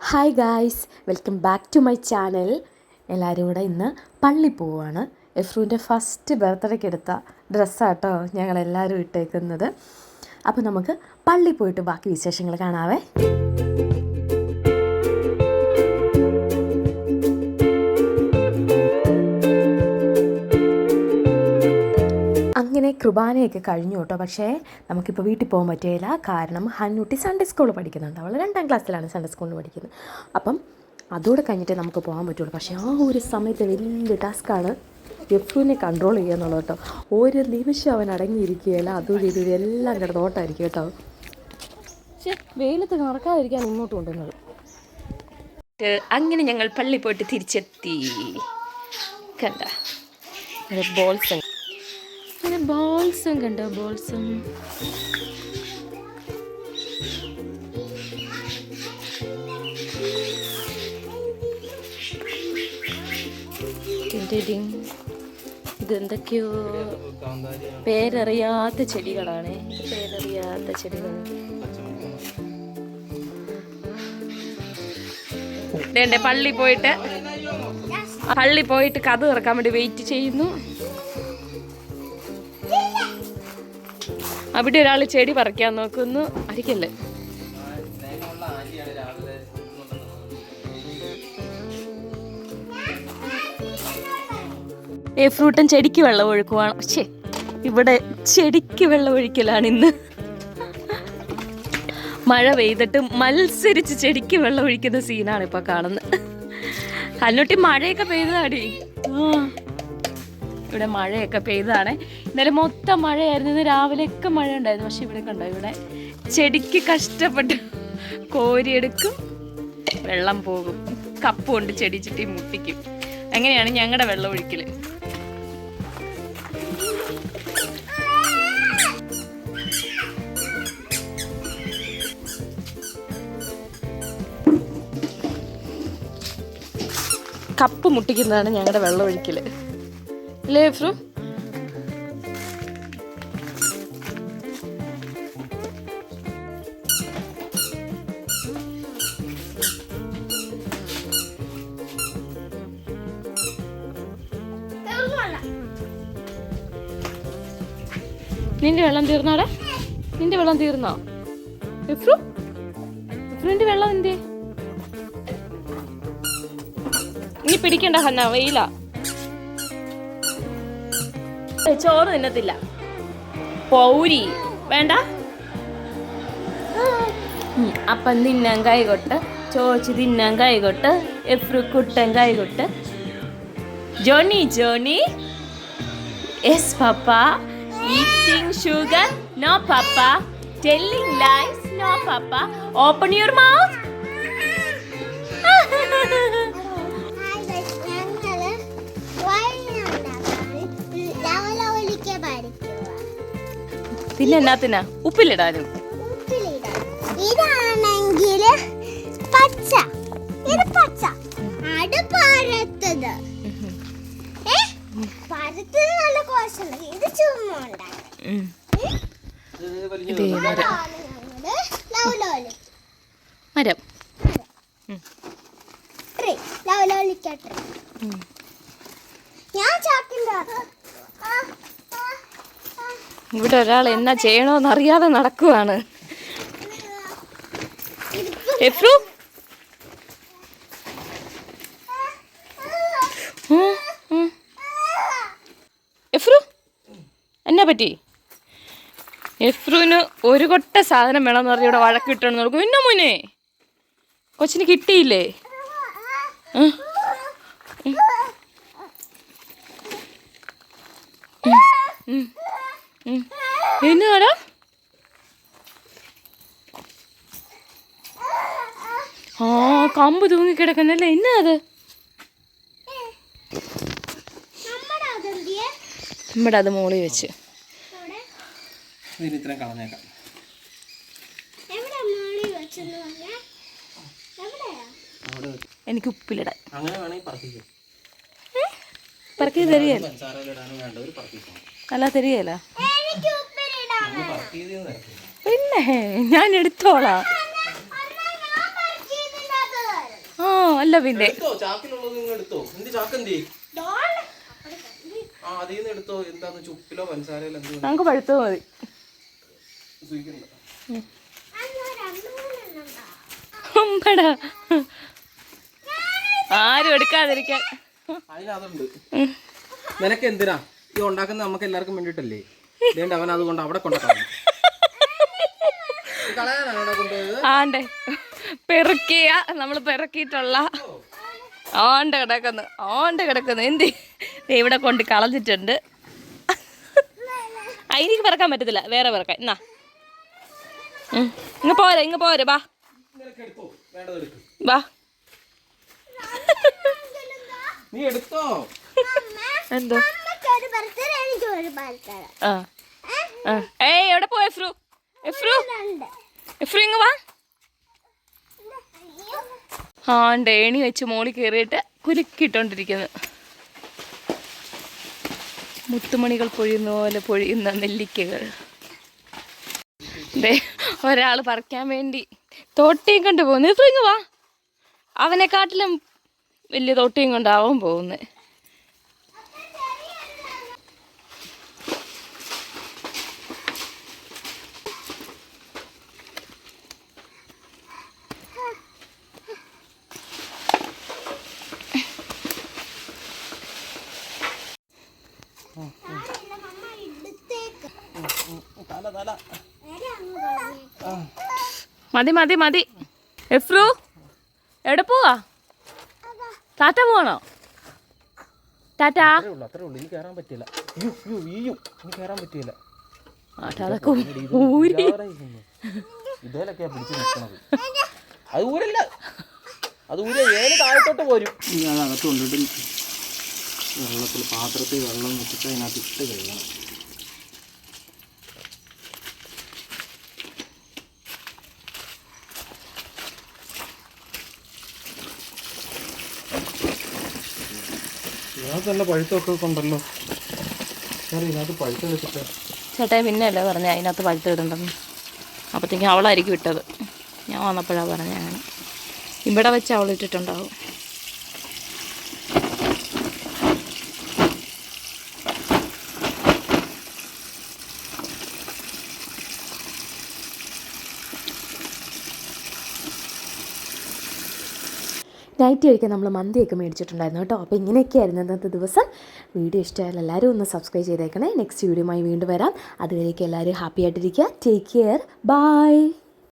Hi guys welcome back to my channel എല്ലാവരും കൂടെ ഇന്ന് പള്ളി പോവുകയാണ് എഫ്രൂന്റെ ഫസ്റ്റ് ബർത്ത്ഡേക്ക് എടുത്ത ഡ്രസ്സാട്ടോ ഞങ്ങളെല്ലാവരും ഇട്ടേക്കുന്നത്. അപ്പോൾ നമുക്ക് പള്ളി പോയിട്ട് ബാക്കി വിശേഷങ്ങൾ കാണാവേ. കുർബാനയൊക്കെ കഴിഞ്ഞു കേട്ടോ. പക്ഷേ നമുക്കിപ്പോൾ വീട്ടിൽ പോകാൻ പറ്റുകയില്ല കാരണം ഹന്നുട്ടി സൺഡേ സ്കൂളിൽ പഠിക്കുന്നുണ്ട്. അവൾ രണ്ടാം ക്ലാസ്സിലാണ് സൺഡേ സ്കൂളിൽ പഠിക്കുന്നത്. അപ്പം അതോടെ കഴിഞ്ഞിട്ടേ നമുക്ക് പോകാൻ പറ്റുള്ളൂ. പക്ഷേ ആ ഒരു സമയത്ത് വലിയ ടാസ്ക്കാണ് എഫുവിനെ കൺട്രോൾ ചെയ്യുക എന്നുള്ളത് കേട്ടോ. ഒരു നിമിഷം അവൻ അടങ്ങിയിരിക്കുകയില്ല. അതും ഇതും എല്ലാം കിടന്ന് ഓട്ടായിരിക്കും കേട്ടോ. പക്ഷേ വെയിലത്ത് നടക്കാതിരിക്കാൻ മുന്നോട്ട് കൊണ്ടുവന്നത്. അങ്ങനെ ഞങ്ങൾ പള്ളി പോയിട്ട് തിരിച്ചെത്തി. കണ്ട ബോൾസ് ബോൾസും കണ്ടോ ബോൾസും? ഇതെന്തൊക്കെയോ പേരറിയാത്ത ചെടികളാണ്. പേരറിയാത്ത ചെടികൾ പള്ളി പോയിട്ട് പള്ളി പോയിട്ട് കഥ തുറക്കാൻ വേണ്ടി വെയിറ്റ് ചെയ്യുന്നു. അവിടെ ഒരാൾ ചെടി പറിക്കാൻ നോക്കുന്നു. അരിക്കല്ലേ ഏ ഫ്രൂട്ടൻ ചെടിക്ക് വെള്ളം ഒഴുക്കുവാണ് ഛേ ഇവിടെ ചെടിക്ക് വെള്ളം ഒഴിക്കലാണ് ഇന്ന്. മഴ പെയ്തിട്ട് മത്സരിച്ച് ചെടിക്ക് വെള്ളം ഒഴിക്കുന്ന സീനാണ് ഇപ്പൊ കാണുന്നത്. അല്ലോട്ടി മഴയൊക്കെ പെയ്തതാടി. ആ. ഇവിടെ മഴയൊക്കെ പെയ്തതാണ്. ഇന്നലെ മൊത്തം മഴയായിരുന്നു. ഇന്ന് രാവിലെയൊക്കെ മഴ ഉണ്ടായിരുന്നു പക്ഷെ ഇവിടെ കണ്ടോ ഇവിടെ ചെടിക്ക് കഷ്ടപ്പെട്ട് കോരിയെടുക്കും വെള്ളം പോകും. കപ്പ് കൊണ്ട് ചെടി ചുറ്റി മുട്ടിക്കും. അങ്ങനെയാണ് ഞങ്ങളുടെ വെള്ളം ഒഴിക്കൽ. കപ്പ് മുട്ടിക്കുന്നതാണ് ഞങ്ങളുടെ വെള്ളം ഒഴിക്കൽ. അല്ലേ നിന്റെ വെള്ളം തീർന്നോടെ? നിന്റെ വെള്ളം തീർന്നോ? എഫ്രു എഫ്രുവിന്റെ വെള്ളം എന്തേ ഇനി പിടിക്കണ്ട ഹന്ന വെയില. ചോറ് തിന്നത്തില്ല. പൗരി. വേണ്ട? അപ്പം തിന്നാൻ കൈകൊട്ട് ചോച്ച് തിന്നാൻ കൈകൊട്ട് എഫ്രു കുട്ടൻ കൈകൊട്ട്. Johnny Johnny. Yes papa eating sugar no papa telling lies no papa open your mouth പിന്നെ എന്നാത്തിനാ? ഉപ്പിലിടാനും. ഇതാണെങ്കിൽ പച്ച. ഇത് പച്ച. അത് പരത്തത്. ഏ? പരത്തത് നല്ല കോശമുണ്ട് ഇത് ചുമ്മാ മരം. ഞാൻ ചാക്കിന്റെ ഇവിടെ ഒരാൾ എന്നാ ചെയ്യണോന്ന് അറിയാതെ നടക്കുവാണ്. എഫ്രു? എന്നാ പറ്റി? എഫ്രുവിന് ഒരു കൊട്ട സാധനം വേണമെന്ന് പറഞ്ഞ് ഇവിടെ വഴക്ക് വഴക്കിട്ടോന്ന് നോക്കും പിന്നെ മോനെ? കൊച്ചിന് കിട്ടിയില്ലേ? ഉം. എന്നാടാ ആ കമ്പ് തൂങ്ങിക്കിടക്കുന്നല്ലേ എന്നാ അത്? നമ്മുടെ അത് മോളി വെച്ച്. എനിക്ക് ഉപ്പിലിടാൻ. അങ്ങനെ വേണമെങ്കിൽ പറക്കി തരികയല്ല അല്ല തരികയല്ല. പിന്നെ ഞാൻ എടുത്തോളാം. ഓ അല്ല പിന്നെ. എടുത്തോ? ചാക്കിലുള്ളത് നിങ്ങൾ എടുത്തോ. എന്ത് ചാക്ക് എന്ത് ആ അതിൽ എടുത്തോ. എന്താന്ന് ചുപ്പിലോ പഞ്ചസാരയിലോ എന്ത് നമുക്ക് പഴുത്തോ മതി. അമ്പടാ. ആരും എടുക്കാതിരിക്കാൻ. നിനക്ക് എന്തിനാ? ഈ ഉണ്ടാക്കുന്നത് നമുക്ക് എല്ലാവർക്കും വേണ്ടിയിട്ടല്ലേ? ഇതേണ്ട അവൻ അതുകൊണ്ട് അവിടെ കൊണ്ടുപോകും. ആണ്ടെ. പെറുക്കിയ നമ്മൾ പെറുക്കിയിട്ടുള്ള. ആണ്ട് കിടക്കുന്നു. ആണ്ട് കിടക്കുന്നു. എന്തി? ഇവിടെ കൊണ്ട് കളഞ്ഞിട്ടുണ്ട്. അതിനിക്ക് എനിക്ക് പെറക്കാൻ പറ്റത്തില്ല. വേറെ പിറക്കാൻ. എന്നാ. ഇങ്ങ പോരെ ഇങ്ങ് പോരെ. ബാ. ബാ. നീ എടുത്തോ? എന്തോ? ഏയ് എവിടെ പോയ എഫ്രു? എഫ്രു? എഫ്രു ഇങ്ങ് വാ. ആ ഡേണി വെച്ച് മോളി കയറിയിട്ട് കുലുക്കിട്ടോണ്ടിരിക്കുന്നു മുത്തുമണികൾ പൊഴിയുന്ന പോലെ പൊഴിയുന്ന നെല്ലിക്കകൾ. ഒരാൾ പറിക്കാൻ വേണ്ടി തോട്ടിയും കൊണ്ട് പോകുന്നു. ഇപ്പൊ ഇങ്ങ് വാ. അവനെക്കാട്ടിലും വലിയ തോട്ടിയും കൊണ്ടാവും പോകുന്നത്. മതി മതി മതി. എഫ്രു എവിടെ പോവാ? താറ്റ പോവാണോ? ഊരി അത് ഊരല്ല അത് പോരും അത് അകത്ത് വെള്ളത്തിൽ പാത്രത്തിൽ വെള്ളം വെച്ചിട്ട് അതിനകത്ത് ഇട്ട് കഴിയണം ഇതിനകത്ത് നല്ല പഴുത്തൊക്കെ ഉണ്ടല്ലോ സാറേ ഇതിനകത്ത് പഴുത്ത വെച്ചിട്ട്. ചേട്ടാ പിന്നെ അല്ലേ പറഞ്ഞ അതിനകത്ത് പഴുത്ത് ഇടണ്ടെന്ന് അപ്പോഴത്തേക്കും അവളായിരിക്കും ഇട്ടത്. ഞാൻ വന്നപ്പോഴാണ് പറഞ്ഞത് അങ്ങനെ. ഇവിടെ വെച്ച് അവൾ ഇട്ടിട്ടുണ്ടാവും. നൈറ്റ് കഴിക്കാൻ നമ്മൾ മന്തിയൊക്കെ മേടിച്ചിട്ടുണ്ടായിരുന്നു കേട്ടോ. അപ്പോൾ ഇങ്ങനെയൊക്കെയായിരുന്നു ഇന്നത്തെ ദിവസം. വീഡിയോ ഇഷ്ടമായാലും എല്ലാവരും ഒന്ന് സബ്സ്ക്രൈബ് ചെയ്തേക്കണേ. നെക്സ്റ്റ് വീഡിയോയുമായി വീണ്ടും വരാം. അതുവരേക്കും എല്ലാവരും ഹാപ്പി ആയിട്ടിരിക്കുക. Take care bye